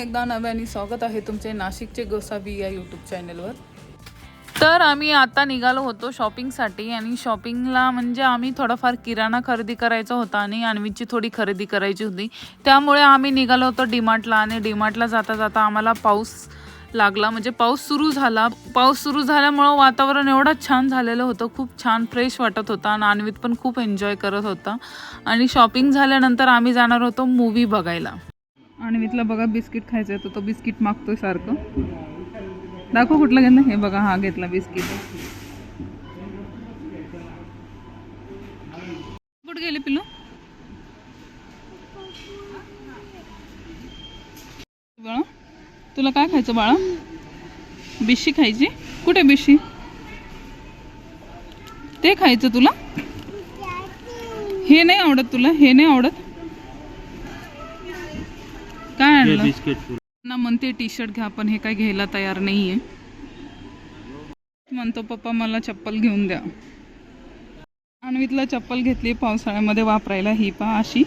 एकदा नव्याने स्वागत आहे तुमचे नाशिकचे गोसावी या यूट्यूब चॅनलवर तर आम्ही आता निघालो होतो शॉपिंगसाठी आणि शॉपिंगला म्हणजे आम्ही थोडाफार किराणा खरेदी करायचा होता आणि आणवीची थोडी खरेदी करायची होती. त्यामुळे आम्ही निघालो होतो डीमार्टला आणि डीमार्टला जाता जाता आम्हाला पाऊस लागला. म्हणजे पाऊस सुरू झाला. पाऊस सुरू झाल्यामुळं वातावरण एवढं छान झालेलं होतं. खूप छान फ्रेश वाटत होता आणि अन्वित पण खूप एन्जॉय करत होता. आणि शॉपिंग झाल्यानंतर आम्ही जाणार होतो मूवी बघायला. आणि अन्वितला बघा बिस्किट खायचं आहे तर तो बिस्किट मागतोय सारखं. दाखव कुठलं घेतलं हे बघा हा घेतला बिस्किट. कुठे गेले पिलू बाळा तुला काय खायचं बाळा? बिशी खायची? कुठे बिशी? ते खायचं तुला? हे नाही आवडत तुला हे नाही आवडत? आणलं? बिस्किट ना म्हणते टी शर्ट घ्या पण हे काय घ्यायला तयार नाहीये. म्हणतो पप्पा मला चप्पल घेऊन द्या. अन्वितला चप्पल घेतली पावसाळ्यामध्ये वापरायला ही पहा अशी.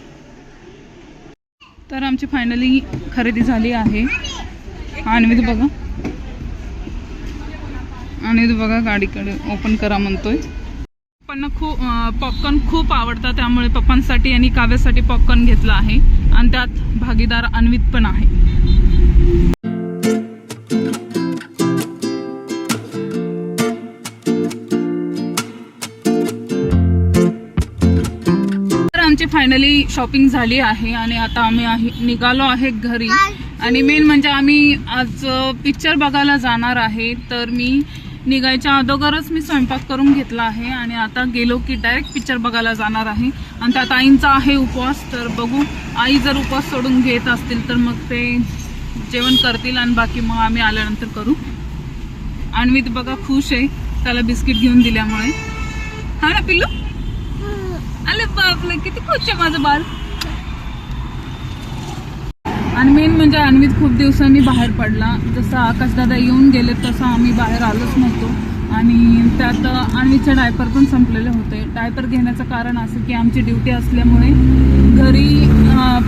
तर आमची फायनली खरेदी झाली आहे. अन्वित बघा. अन्वित बघा गाडीकडे ओपन करा म्हणतोय. पप्पांना खूप पॉपकॉर्न खूप आवडतात त्यामुळे पप्पांसाठी आणि काव्यासाठी पॉपकॉर्न घेतला आहे. आणि त्यात भागीदार अन्वित पण आहे. तर आमची फायनली शॉपिंग झाली आहे आणि आता आम्ही निघालो आहे घरी. आणि मेन म्हणजे आम्ही आज पिक्चर बघायला जाणार आहे. तर मी निघायच्या अगोदरच मी स्वयंपाक करून घेतला आहे आणि आता गेलो की डायरेक्ट पिक्चर बघायला जाणार आहे. आणि त्यात आईंचा आहे उपवास तर बघू. आई जर उपवास सोडून घेत असतील तर मग ते जेवण करतील आणि बाकी मग आम्ही आल्यानंतर करू. अन्वित बघा खुश आहे. त्याला बिस्किट घेऊन दिल्यामुळे. हा ना पिल्लू? अरे बापले किती खुश आहे माझं बाल आणि मेन म्हणजे अन्वित खूप दिवसांनी बाहेर पडला. जसं आकाशदादा येऊन गेले तसं आम्ही बाहेर आलोच नव्हतो. आणि त्यात अन्वीचे डायपर पण संपलेले होते. डायपर घेण्याचं कारण असं की आमची ड्युटी असल्यामुळे घरी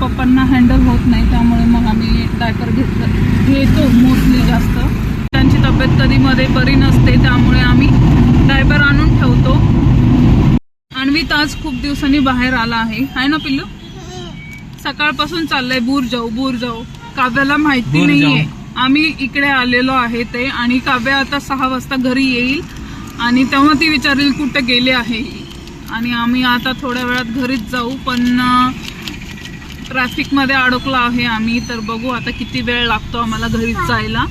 पप्पांना हँडल होत नाही. त्यामुळे मग आम्ही डायपर घेतलं घेतो मोस्टली जास्त. त्यांची तब्येत कधीमध्ये बरी नसते त्यामुळे आम्ही डायपर आणून ठेवतो. अन्वित आज खूप दिवसांनी बाहेर आला आहे. आहे ना पिल्लू? सकाळपासून चाललंय बूर जाऊ बूर जाऊ काव्याला माहिती बूर नाहीये. आम्ही इकडे आलेलो आहे ते आणि काव्य आता सहा वाजता घरी येईल आणि तेव्हा ती विचारेल कुठे गेले आहे आणि आम्ही आता थोड्या वेळात घरीच जाऊ पण ट्रॅफिकमध्ये अडकलो आहे आम्ही तर बघू आता किती वेळ लागतो आम्हाला घरीच जायला.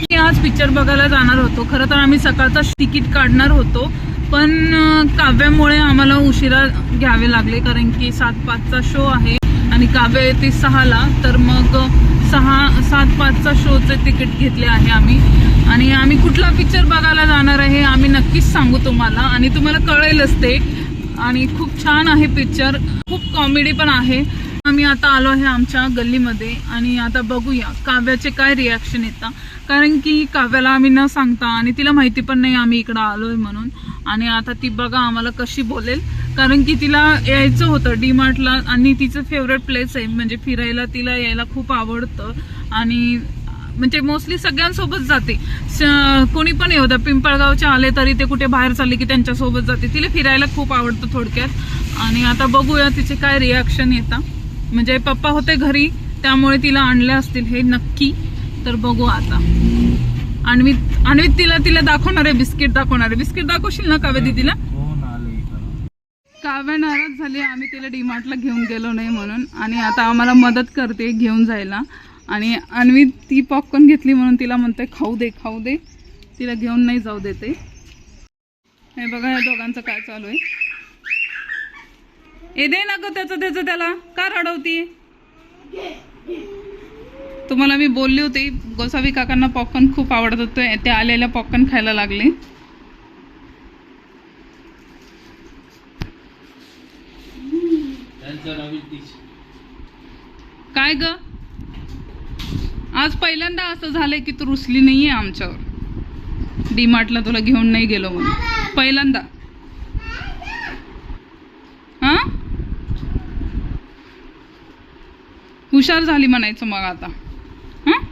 मी आज पिक्चर बघायला जाणार होतो. खरं तर आम्ही सकाळचा तिकीट काढणार होतो. पण काव्यामुळे आम्हाला उशिरा घ्यावे लागले कारण की सात पाचचा शो आहे आणि काव्य येते सहाला. तर मग सहा सात पाचचा शोचे तिकीट घेतले आहे आम्ही. आणि आम्ही कुठला पिक्चर बघायला जाणार आहे आम्ही नक्कीच सांगू तुम्हाला. आणि तुम्हाला कळेलच ते. आणि खूप छान आहे पिक्चर खूप कॉमेडी पण आहे. आम्ही आता आलो आहे आमच्या गल्लीमध्ये आणि आता बघूया काव्याचे काय रिॲक्शन येतात. कारण की काव्याला आम्ही न सांगता आणि तिला माहिती पण नाही आम्ही इकडं आलो आहे म्हणून. आणि आता ती बघा आम्हाला कशी बोलेल. कारण की तिला यायचं होतं डी मार्टला आणि तिचं फेवरेट प्लेस आहे. म्हणजे फिरायला तिला यायला खूप आवडतं. आणि म्हणजे मोस्टली सगळ्यांसोबत जाते. स- कोणी पण येऊ द्या. पिंपळगावचे आले तरी ते कुठे बाहेर चालले की त्यांच्यासोबत जाते. तिला फिरायला खूप आवडतं थोडक्यात. आणि आता बघूया तिचे काय रिॲक्शन येतं म्हणजे पप्पा होते घरी त्यामुळे तिला आणले असतील. हे नक्की. तर बघू आता. अन्वित अन्वित तिला तिला दाखवणार आहे बिस्किट दाखवणार आहे. बिस्किट दाखवशील ना काव्य दिदीला? आले इकडं काव्य नाराज झाली. आम्ही तिला डीमार्टला घेऊन गेलो नाही म्हणून. आणि आता आम्हाला मदत करते घेऊन जायला. आणि अन्वी ती पॉपकॉर्न घेतली म्हणून तिला म्हणते खाऊ दे खाऊ दे. तिला घेऊन नाही जाऊ देते हे बघा या दोघांचं काय चालू आहे. ए दे ना ग त्याचं त्याचं त्याला. का रडवती? तुम्हाला मी बोलली होती गोसावी काकांना पॉपकॉर्न खूप आवडत. होते ते आलेल्या पॉपकॉर्न खायला लागले. काय ग? आज पहिल्यांदा असं झालंय की तू रुसली नाहीये आमच्यावर. डीमार्टला तुला घेऊन नाही गेलो म्हणून. पहिल्यांदा. हा? हुशार झाली म्हणायचं मग आता. हं?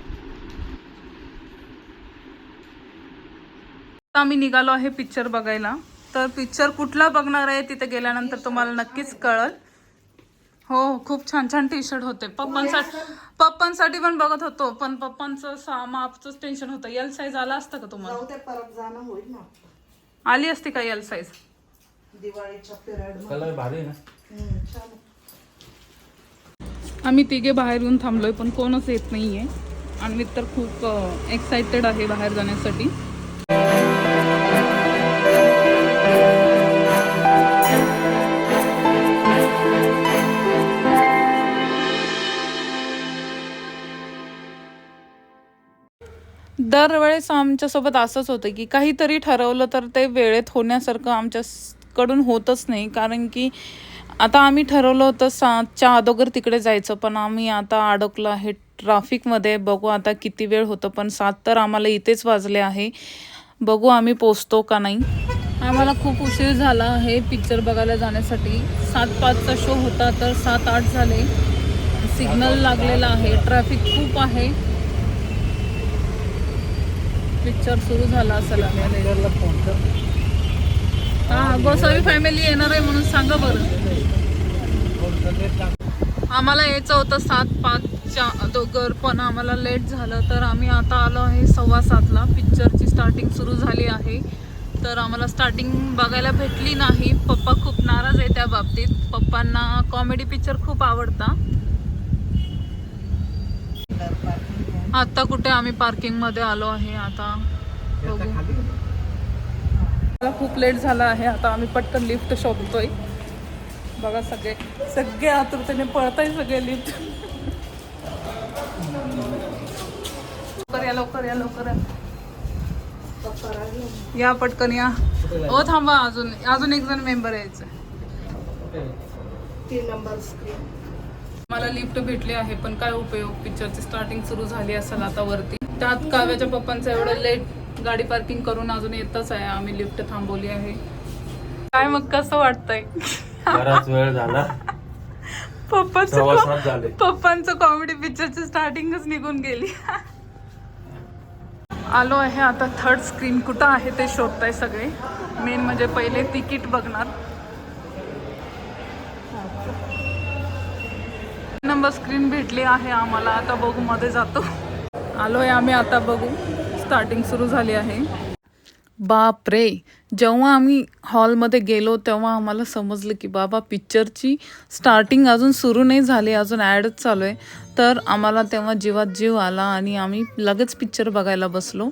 आता आम्ही निघालो आहे पिक्चर बघायला. तर पिक्चर कुठला बघणार आहे तिथे गेल्यानंतर तुम्हाला नक्कीच कळल. हो खूप छान छान टी शर्ट होते. पप्पांसाठी पप्पांसाठी पण बघत होतो पण पप्पांचं सा मापचंच टेन्शन होतं. एल साईज आला असतं का तुम्हाला? आली असती का एल साईज दिवाळीच्या पिरियड कलर भारी आहे ना छान आम्ही तिघे बाहेर येऊन आहे पण कोणच येत नाही आणि मी तर खूप एक्सायटेड आहे बाहेर जाण्यासाठी. दरवेळेस आमच्यासोबत असंच होतं की काहीतरी ठरवलं तर ते वेळेत होण्यासारखं आमच्याकडून होतच नाही. कारण की आता आम्ही ठरवलं होतं सातच्या अगोदर तिकडे जायचं पण आम्ही आता अडकलो आहे ट्राफिकमध्ये. बघू आता किती वेळ होतं पण सात तर आम्हाला इथेच वाजले आहे. बघू आम्ही पोचतो का नाही. आम्हाला खूप उशीर झाला आहे पिक्चर बघायला जाण्यासाठी. सात पाचचा शो होता तर सात आठ झाले. सिग्नल लागलेला आहे ट्रॅफिक खूप आहे. पिक्चर सुरू झाला असेल हा गोसावी फॅमिली येणार आहे म्हणून सांगा बरं. आम्हाला यायचं होतं सात पाचच्या अगोदर पण आम्हाला लेट झालं. तर आम्ही आता आलो आहे सव्वा सातला. पिक्चरची स्टार्टिंग सुरू झाली आहे. तर आम्हाला स्टार्टिंग बघायला भेटली नाही. पप्पा खूप नाराज आहे त्या बाबतीत. पप्पांना कॉमेडी पिक्चर खूप आवडता. आता कुठे आम्ही पार्किंगमध्ये आलो आहे आता बघू. खूप लेट झाला आहे. आता आम्ही पटकन लिफ्ट शोधतोय. बघा सगळे सगळे आतुरतेने पळताय सगळे लिफ्ट लवकर या लवकर या लवकर या. या पटकन या. हो थांबा अजून अजून एक जण मेंबर यायचं तीन नंबर स्क्रीन मला लिफ्ट भेटली आहे पण काय उपयोग? पिक्चरची स्टार्टिंग सुरू झाली असेल आता वरती. त्यात काव्याच्या पप्पांचं एवढं लेट गाडी पार्किंग करून अजून येतच आहे. आम्ही लिफ्ट थांबवली आहे. काय मग कसं वाटतंय? बराच वेळ झाला. पप्पांचं झाले. पप्पांचं कॉमेडी पिक्चरची स्टार्टिंगच निघून गेली. आलो आहे आता थर्ड स्क्रीन कुठं आहे ते शोधताय सगळे? मेन म्हणजे पहिले तिकीट बघणार. नंबर स्क्रीन भेटली आहे आम्हाला. आता बघू मध्ये जातो. आलोय आम्ही आता बघू. स्टार्टिंग सुरू झाली आहे. बाप रे जेव्हा आम्ही हॉलमध्ये गेलो तेव्हा आम्हाला समजलं की बाबा पिक्चरची स्टार्टिंग अजून सुरू नाही झाली अजून ॲडच चालू आहे. तर आम्हाला तेव्हा जीवात जीव आला आणि आम्ही लगेच पिक्चर बघायला बसलो.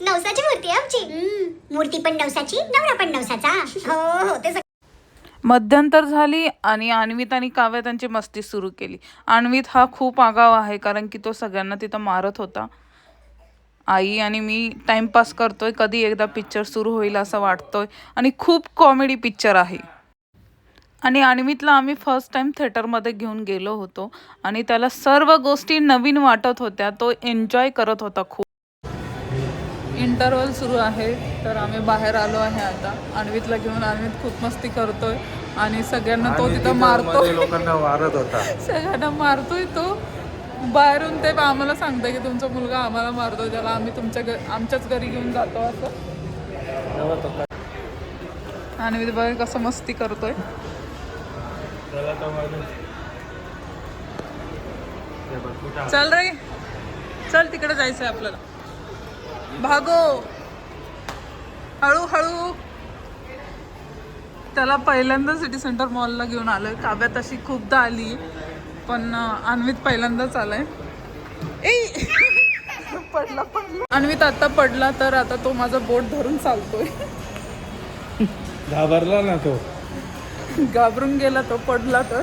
नवसाची मूर्ती आहे आमची. मूर्ती पण नवसाची नवरा पण नवसाचा. हो हो ते मध्यंतर झाली आणि अन्वित आणि काव्य त्यांची मस्ती सुरू केली. अन्वित हा खूप आगाव आहे कारण की तो सगळ्यांना तिथं मारत होता. आई आणि मी टाइमपास करतोय कधी एकदा पिक्चर सुरू होईल असं वाटतोय. आणि खूप कॉमेडी पिक्चर आहे. आणि अन्वितला आम्ही फर्स्ट टाइम थिएटरमध्ये घेऊन गेलो होतो. आणि त्याला सर्व गोष्टी नवीन वाटत होत्या तो एन्जॉय करत होता खूप. इंटरवल सुरू आहे तर आम्ही बाहेर आलो आहे आता. अन्वितला घेऊन अन्वित खूप मस्ती करतोय आणि सगळ्यांना तो आणि तिथं मारतो. लोकांना मारत होता. सगळ्यांना मारतोय तो. बाहेरून ते आम्हाला सांगतोय की तुमचा मुलगा आम्हाला मारतोय त्याला आम्ही तुमच्या घ आमच्याच घरी घेऊन जातो असं. अन्वित बघा कसं मस्ती करतोय? चल रे. चल तिकडे जायचंय आपल्याला. भागो. हळूहळू त्याला पहिल्यांदा सिटी सेंटर मॉलला घेऊन आलोय. काव्या तशी खूपदा आली पण अन्वित पहिल्यांदाच आलाय. ए पडला पडला. अन्वित आता पडला तर आता तो माझा बोट धरून चालतोय. घाबरला ना तो. घाबरून गेला तो पडला तर.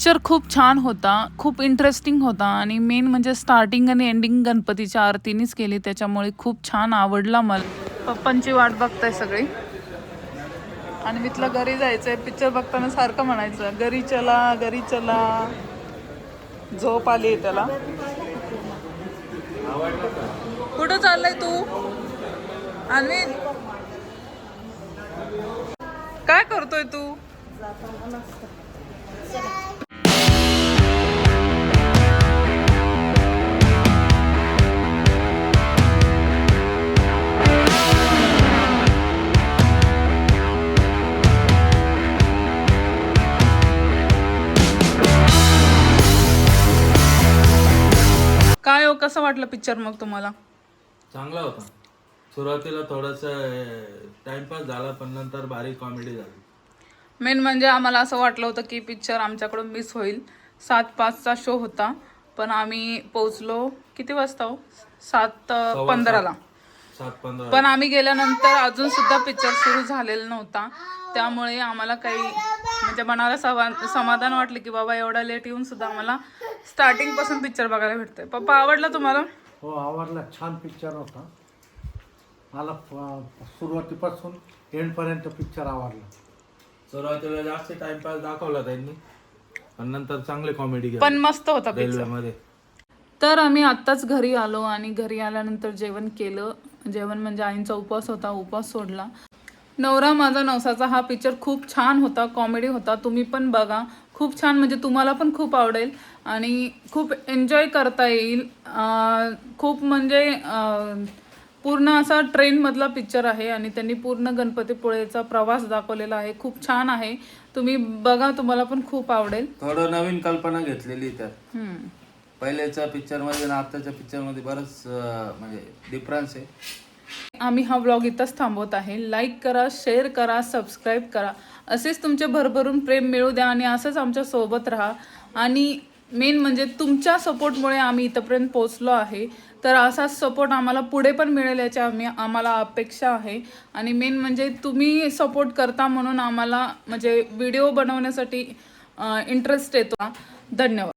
पिक्चर खूप छान होता खूप इंटरेस्टिंग होता आणि मेन म्हणजे स्टार्टिंग आणि एंडिंग गणपतीच्या आरतीनेच केली. त्याच्यामुळे खूप छान आवडला मला. पप्पांची वाट बघताय सगळी. आणि मी तुला घरी जायचंय पिक्चर बघताना सारखं म्हणायचं घरी चला घरी चला. झोप आली त्याला. कुठं चाललंय तू? आणि काय करतोय तू? वाटलं पिक्चर मग तुम्हाला? चांगला होता. सुरुवातीला थोडस टाइमपास झाला पण नंतर भारी कॉमेडी झाली. मेन म्हणजे आम्हाला असं वाटलं होतं की पिक्चर आमच्याकडून मिस होईल. सात पाचचा शो होता. पण आम्ही पोचलो किती वाजता हो? सात. पंधराला. सात पंधरा. पण आम्ही गेल्यानंतर अजून सुद्धा पिक्चर सुरू झालेला नव्हता. त्यामुळे आम्हाला काही म्हणजे मनाला सवा- समाधान वाटले की बाबा एवढा लेट येऊन सुद्धा आम्हाला स्टार्टिंगपासून पिक्चर बघायला भेटतोय. पप्पा आवडला तुम्हाला? हो आवडला. छान पिक्चर होता. मला प- सुरुवातीपासून एंडपर्यंत पिक्चर आवडला. सुरुवातीला जास्त टाइमपास दाखवला त्यांनी. पण नंतर चांगले कॉमेडी पण मस्त होता पिक्चर रेल्वे मध्ये. तर आम्ही आत्ताच घरी आलो आणि घरी आल्यानंतर जेवण केलं. जेवण म्हणजे आईंचा उपवास होता उपवास सोडला. नवरा माझा नवसाचा हा पिक्चर खूप छान होता कॉमेडी होता. तुम्ही पण बघा. खूप छान म्हणजे तुम्हाला पण खूप आवडेल आणि खूप एन्जॉय करता येईल. खूप म्हणजे पूर्ण असा ट्रेनमधला पिक्चर आहे आणि त्यांनी पूर्ण गणपतीपुळेचा प्रवास दाखवलेला आहे. खूप छान आहे. तुम्ही बघा तुम्हाला पण खूप आवडेल. थोडं नवीन कल्पना घेतलेली त्यात. हम्म. पहिल्याच्या पिक्चरमध्ये आणि आताच्या पिक्चरमध्ये बरंच म्हणजे डिफरन्स आहे. आम्ही हा व्लॉग इथंच थांबवत आहे. लाईक करा शेअर करा सबस्क्राईब करा. असेच तुमचे भरभरून प्रेम मिळू द्या आणि असंच आमच्यासोबत राहा. आणि मेन म्हणजे तुमच्या सपोर्टमुळे आम्ही इथंपर्यंत पोहोचलो आहे. तर असाच सपोर्ट आम्हाला पुढे पण मिळेल याची आम्ही आम्हाला अपेक्षा आहे. आणि मेन म्हणजे तुम्ही सपोर्ट करता म्हणून आम्हाला म्हणजे व्हिडिओ बनवण्यासाठी इंटरेस्ट येतो. धन्यवाद.